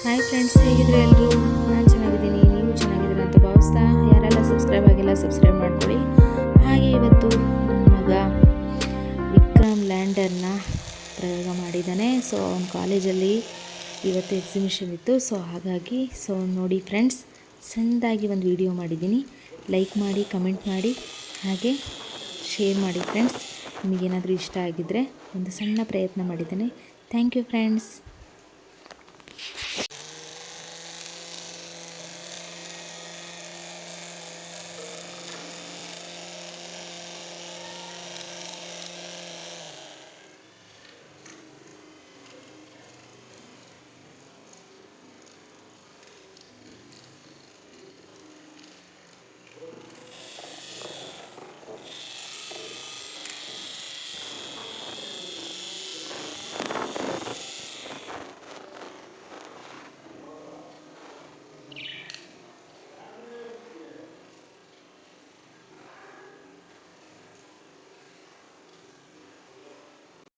Hi friends ಹೇಗಿದ್ರೆ ಎಲ್ಲರೂ ನಾನು ಚೆನ್ನಾಗಿದ್ದೀನಿ, ನೀವು ಚೆನ್ನಾಗಿದ್ದೀರಾ ಅಂತ ಭಾವಿಸ್ತಾ ಯಾರೆಲ್ಲ ಸಬ್ಸ್ಕ್ರೈಬ್ ಆಗಿಲ್ಲ ಸಬ್ಸ್ಕ್ರೈಬ್ ಮಾಡ್ಕೊಳ್ಳಿ. ಹಾಗೆ ಇವತ್ತು ನನ್ನ ಮಗ ವಿಕ್ರಮ್ ಲ್ಯಾಂಡರ್ನ ಪ್ರಯೋಗ ಮಾಡಿದ್ದಾನೆ. ಸೊ ಅವನ ಕಾಲೇಜಲ್ಲಿ ಇವತ್ತು ಎಕ್ಸಿಬಿಷನ್ ಇತ್ತು. ಸೊ ಹಾಗಾಗಿ ಸೊ ನೋಡಿ ಫ್ರೆಂಡ್ಸ್ ಸಣ್ಣದಾಗಿ ಒಂದು ವಿಡಿಯೋ ಮಾಡಿದ್ದೀನಿ. ಲೈಕ್ ಮಾಡಿ ಕಮೆಂಟ್ ಮಾಡಿ, ಹಾಗೆ ಶೇರ್ ಮಾಡಿ ಫ್ರೆಂಡ್ಸ್ ನಿಮಗೇನಾದರೂ ಇಷ್ಟ ಆಗಿದ್ದರೆ ಒಂದು ಸಣ್ಣ ಪ್ರಯತ್ನ ಮಾಡಿದ್ದೇನೆ. Thank you friends